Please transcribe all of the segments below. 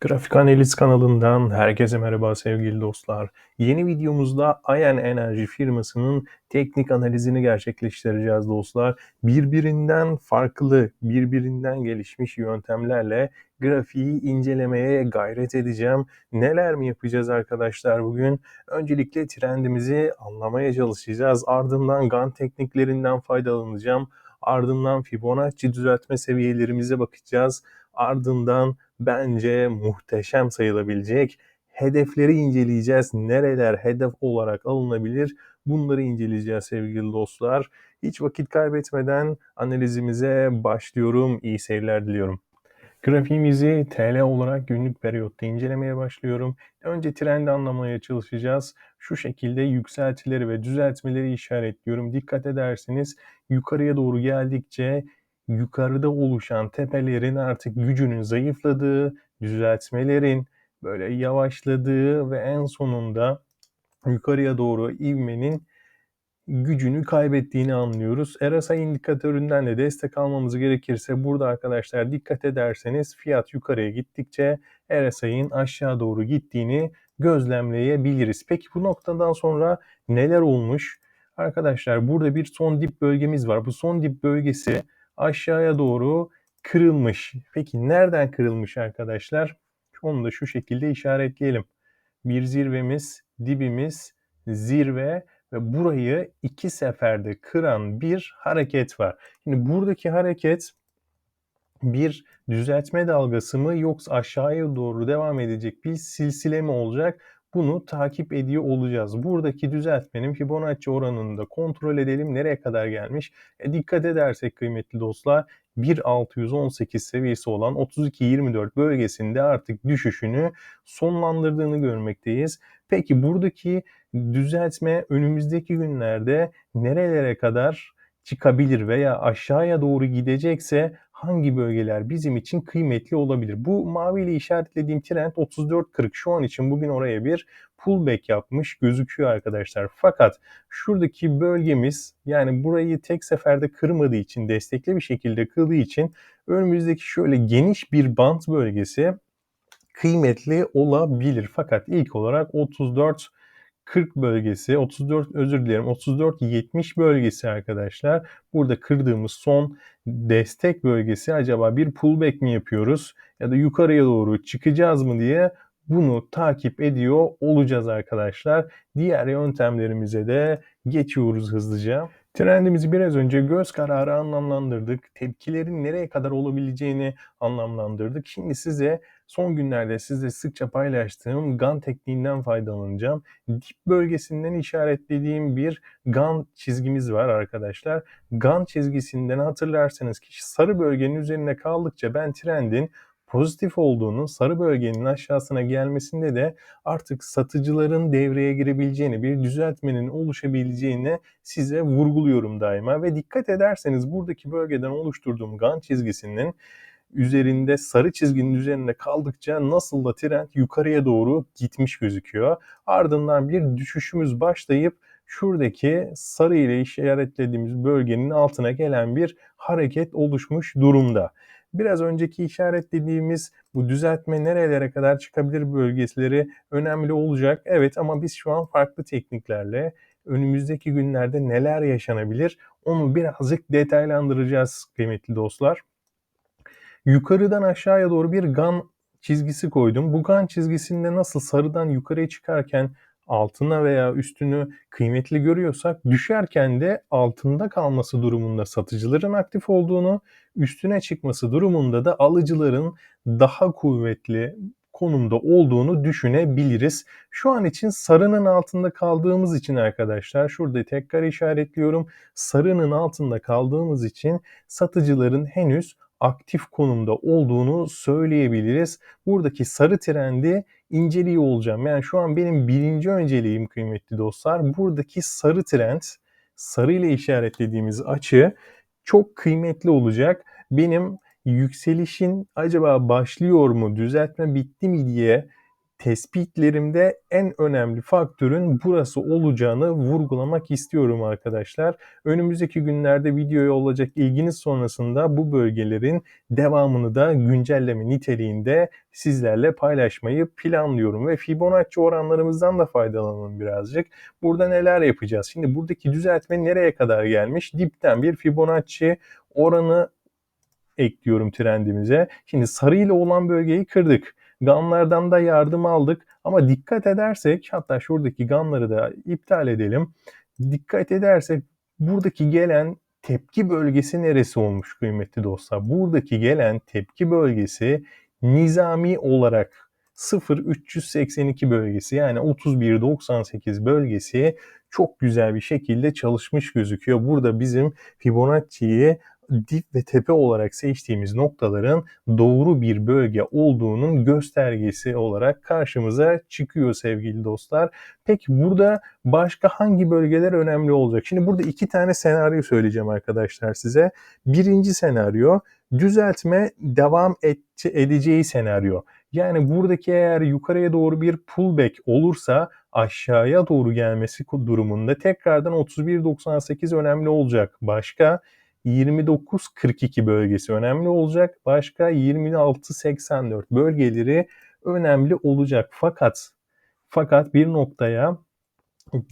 Grafik Analiz kanalından herkese merhaba sevgili dostlar. Yeni videomuzda Ayen Enerji firmasının teknik analizini gerçekleştireceğiz dostlar. Birbirinden farklı, birbirinden gelişmiş yöntemlerle grafiği incelemeye gayret edeceğim. Neler mi yapacağız arkadaşlar bugün? Öncelikle trendimizi anlamaya çalışacağız. Ardından GAN tekniklerinden faydalanacağım. Ardından Fibonacci düzeltme seviyelerimize bakacağız. Ardından bence muhteşem sayılabilecek hedefleri inceleyeceğiz. Nereler hedef olarak alınabilir? Bunları inceleyeceğiz sevgili dostlar. Hiç vakit kaybetmeden analizimize başlıyorum. İyi seyirler diliyorum. Grafiğimizi TL olarak günlük periyotta incelemeye başlıyorum. Önce trendi anlamaya çalışacağız. Şu şekilde yükseltileri ve düzeltmeleri işaretliyorum. Dikkat ederseniz yukarıya doğru geldikçe yukarıda oluşan tepelerin artık gücünün zayıfladığı, düzeltmelerin böyle yavaşladığı ve en sonunda yukarıya doğru ivmenin gücünü kaybettiğini anlıyoruz. RSI indikatöründen de destek almamız gerekirse burada arkadaşlar dikkat ederseniz fiyat yukarıya gittikçe RSI'nin aşağı doğru gittiğini gözlemleyebiliriz. Peki bu noktadan sonra neler olmuş? Arkadaşlar burada bir son dip bölgemiz var. Bu son dip bölgesi aşağıya doğru kırılmış. Peki nereden kırılmış arkadaşlar? Onu da şu şekilde işaretleyelim. Bir zirvemiz, dibimiz, zirve ve burayı iki seferde kıran bir hareket var. Şimdi buradaki hareket bir düzeltme dalgası mı yoksa aşağıya doğru devam edecek bir silsile mi olacak? Bunu takip ediyor olacağız. Buradaki düzeltmenin Fibonacci oranını da kontrol edelim. Nereye kadar gelmiş? E, dikkat edersek kıymetli dostlar 1.618 seviyesi olan 32.24 bölgesinde artık düşüşünü sonlandırdığını görmekteyiz. Peki buradaki düzeltme önümüzdeki günlerde nerelere kadar çıkabilir veya aşağıya doğru gidecekse hangi bölgeler bizim için kıymetli olabilir? Bu maviyle işaretlediğim trend 34.40 şu an için bugün oraya bir pullback yapmış gözüküyor arkadaşlar. Fakat şuradaki bölgemiz yani burayı tek seferde kırmadığı için destekli bir şekilde kıldığı için önümüzdeki şöyle geniş bir bant bölgesi kıymetli olabilir. Fakat ilk olarak 34 40 bölgesi, 34 özür dilerim 34-70 bölgesi arkadaşlar. Burada kırdığımız son destek bölgesi acaba bir pullback mi yapıyoruz ya da yukarıya doğru çıkacağız mı diye bunu takip ediyor olacağız arkadaşlar. Diğer yöntemlerimize de geçiyoruz hızlıca. Trendimizi biraz önce göz kararı anlamlandırdık. Tepkilerin nereye kadar olabileceğini anlamlandırdık. Şimdi size son günlerde size sıkça paylaştığım GAN tekniğinden faydalanacağım. Dip bölgesinden işaretlediğim bir GAN çizgimiz var arkadaşlar. GAN çizgisinden hatırlarsanız ki sarı bölgenin üzerine kaldıkça ben trendin pozitif olduğunu, sarı bölgenin aşağısına gelmesinde de artık satıcıların devreye girebileceğini, bir düzeltmenin oluşabileceğini size vurguluyorum daima ve dikkat ederseniz buradaki bölgeden oluşturduğum GAN çizgisinin üzerinde sarı çizginin üzerinde kaldıkça nasıl da trend yukarıya doğru gitmiş gözüküyor. Ardından bir düşüşümüz başlayıp şuradaki sarı ile işaretlediğimiz bölgenin altına gelen bir hareket oluşmuş durumda. Biraz önceki işaretlediğimiz bu düzeltme nerelere kadar çıkabilir bölgeleri önemli olacak. Evet ama biz şu an farklı tekniklerle önümüzdeki günlerde neler yaşanabilir onu birazcık detaylandıracağız kıymetli dostlar. Yukarıdan aşağıya doğru bir GAN çizgisi koydum. Bu GAN çizgisinde nasıl sarıdan yukarıya çıkarken altına veya üstünü kıymetli görüyorsak düşerken de altında kalması durumunda satıcıların aktif olduğunu, üstüne çıkması durumunda da alıcıların daha kuvvetli konumda olduğunu düşünebiliriz. Şu an için sarının altında kaldığımız için arkadaşlar şurada tekrar işaretliyorum. Sarının altında kaldığımız için satıcıların henüz aktif konumda olduğunu söyleyebiliriz. Buradaki sarı trendi inceliyor olacağım. Yani şu an benim birinci önceliğim kıymetli dostlar. Buradaki sarı trend, sarı ile işaretlediğimiz açı çok kıymetli olacak. Benim yükselişin acaba başlıyor mu, düzeltme bitti mi diye tespitlerimde en önemli faktörün burası olacağını vurgulamak istiyorum arkadaşlar. Önümüzdeki günlerde videoya olacak ilginiz sonrasında bu bölgelerin devamını da güncelleme niteliğinde sizlerle paylaşmayı planlıyorum ve Fibonacci oranlarımızdan da faydalanalım birazcık. Burada neler yapacağız? Şimdi buradaki düzeltme nereye kadar gelmiş? Dipten bir Fibonacci oranı ekliyorum trendimize. Şimdi sarı ile olan bölgeyi kırdık. Ganlardan da yardım aldık ama dikkat edersek hatta şuradaki ganları da iptal edelim. Dikkat edersek buradaki gelen tepki bölgesi neresi olmuş kıymetli dostlar? Buradaki gelen tepki bölgesi nizami olarak 0382 bölgesi yani 3198 bölgesi çok güzel bir şekilde çalışmış gözüküyor. Burada bizim Fibonacci'yi dip ve tepe olarak seçtiğimiz noktaların doğru bir bölge olduğunun göstergesi olarak karşımıza çıkıyor sevgili dostlar. Peki burada başka hangi bölgeler önemli olacak? Şimdi burada iki tane senaryo söyleyeceğim arkadaşlar size. Birinci senaryo düzeltme devam edeceği senaryo. Yani buradaki eğer yukarıya doğru bir pullback olursa aşağıya doğru gelmesi durumunda tekrardan 31.98 önemli olacak. Başka 29-42 bölgesi önemli olacak. Başka 26-84 bölgeleri önemli olacak. Fakat fakat bir noktaya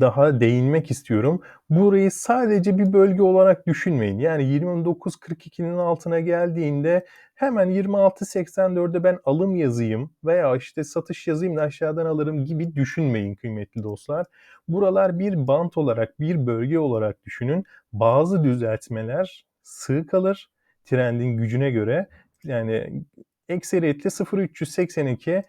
daha değinmek istiyorum. Burayı sadece bir bölge olarak düşünmeyin. Yani 29.42'nin altına geldiğinde hemen 26.84'de ben alım yazayım veya işte satış yazayım da aşağıdan alırım gibi düşünmeyin kıymetli dostlar. Buralar bir bant olarak, bir bölge olarak düşünün. Bazı düzeltmeler sığ kalır trendin gücüne göre. Yani ekseriyetle 0.382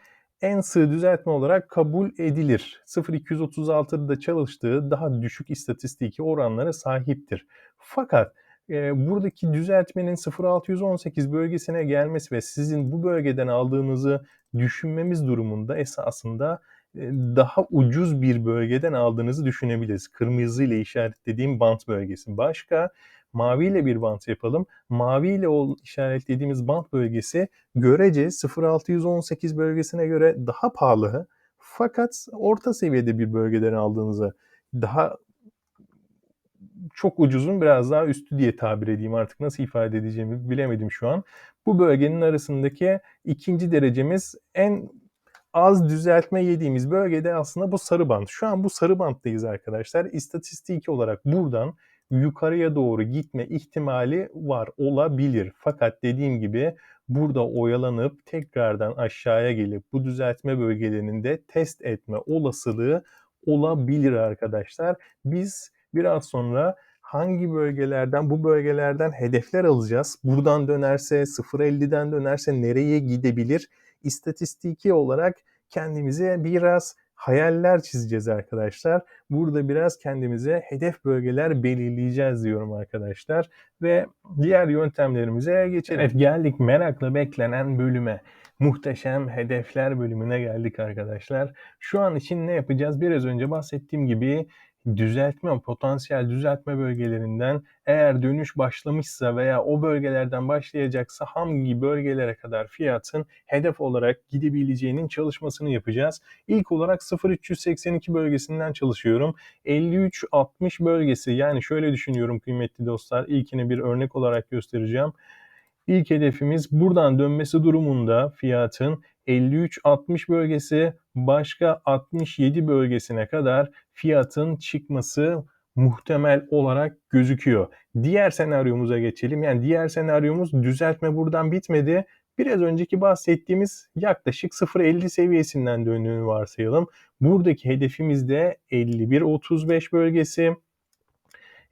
en sığ düzeltme olarak kabul edilir. 0.236'da çalıştığı daha düşük istatistiki oranlara sahiptir. Fakat e, buradaki düzeltmenin 0.618 bölgesine gelmesi ve sizin bu bölgeden aldığınızı düşünmemiz durumunda esasında e, daha ucuz bir bölgeden aldığınızı düşünebiliriz. Kırmızı ile işaretlediğim bant bölgesi. Başka Mavi ile bir bant yapalım. Mavi ile o işaretlediğimiz bant bölgesi görece 0618 bölgesine göre daha pahalı. Fakat orta seviyede bir bölgeden aldığınızı daha çok ucuzun biraz daha üstü diye tabir edeyim artık nasıl ifade edeceğimi bilemedim şu an. Bu bölgenin arasındaki ikinci derecemiz en az düzeltme yediğimiz bölgede aslında bu sarı bant. Şu an bu sarı banttayız arkadaşlar. İstatistiki olarak buradan yukarıya doğru gitme ihtimali var olabilir. Fakat dediğim gibi burada oyalanıp tekrardan aşağıya gelip bu düzeltme bölgelerinin de test etme olasılığı olabilir arkadaşlar. Biz biraz sonra hangi bölgelerden bu bölgelerden hedefler alacağız? Buradan dönerse 0.50'den dönerse nereye gidebilir? İstatistiki olarak kendimize biraz hayaller çizeceğiz arkadaşlar. Burada biraz kendimize hedef bölgeler belirleyeceğiz diyorum arkadaşlar. Ve diğer yöntemlerimize geçelim. Evet geldik merakla beklenen bölüme. Muhteşem hedefler bölümüne geldik arkadaşlar. Şu an için ne yapacağız? Biraz önce bahsettiğim gibi düzeltme, potansiyel düzeltme bölgelerinden eğer dönüş başlamışsa veya o bölgelerden başlayacaksa hangi bölgelere kadar fiyatın hedef olarak gidebileceğinin çalışmasını yapacağız. İlk olarak 0382 bölgesinden çalışıyorum. 53-60 bölgesi yani şöyle düşünüyorum kıymetli dostlar. İlkini bir örnek olarak göstereceğim. İlk hedefimiz buradan dönmesi durumunda fiyatın 53-60 bölgesi başka 67 bölgesine kadar fiyatın çıkması muhtemel olarak gözüküyor. Diğer senaryomuza geçelim. Yani diğer senaryomuz düzeltme buradan bitmedi. Biraz önceki bahsettiğimiz yaklaşık 0.50 seviyesinden döndüğünü varsayalım. Buradaki hedefimiz de 51.35 bölgesi.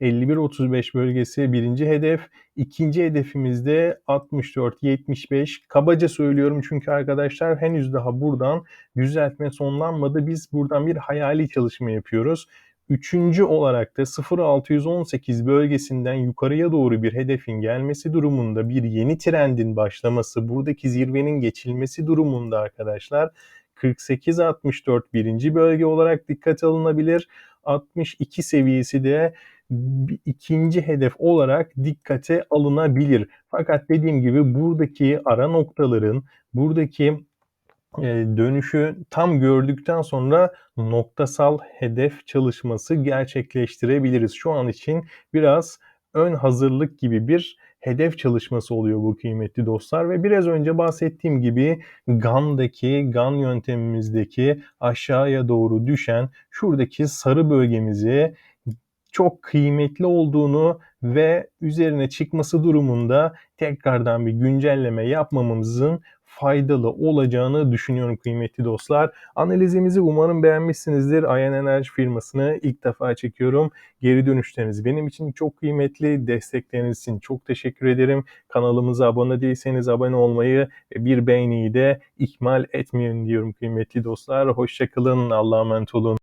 51-35 bölgesi birinci hedef. İkinci hedefimizde 64-75. Kabaca söylüyorum çünkü arkadaşlar henüz daha buradan düzeltme sonlanmadı. Biz buradan bir hayali çalışma yapıyoruz. Üçüncü olarak da 0618 bölgesinden yukarıya doğru bir hedefin gelmesi durumunda bir yeni trendin başlaması, buradaki zirvenin geçilmesi durumunda arkadaşlar 48-64 birinci bölge olarak dikkat alınabilir. 62 seviyesi de bir ikinci hedef olarak dikkate alınabilir. Fakat dediğim gibi buradaki ara noktaların, buradaki eee, dönüşü tam gördükten sonra noktasal hedef çalışması gerçekleştirebiliriz. Şu an için biraz ön hazırlık gibi bir hedef çalışması oluyor bu kıymetli dostlar ve biraz önce bahsettiğim gibi GAN'daki, GAN yöntemimizdeki aşağıya doğru düşen şuradaki sarı bölgemizi çok kıymetli olduğunu ve üzerine çıkması durumunda tekrardan bir güncelleme yapmamamızın faydalı olacağını düşünüyorum kıymetli dostlar. Analizimizi umarım beğenmişsinizdir. Ayan Enerji firmasını ilk defa çekiyorum. Geri dönüşleriniz benim için çok kıymetli. Destekleriniz için çok teşekkür ederim. Kanalımıza abone değilseniz abone olmayı ve bir beğeniyi de ihmal etmeyin diyorum kıymetli dostlar. Hoşçakalın. Allah'a emanet olun.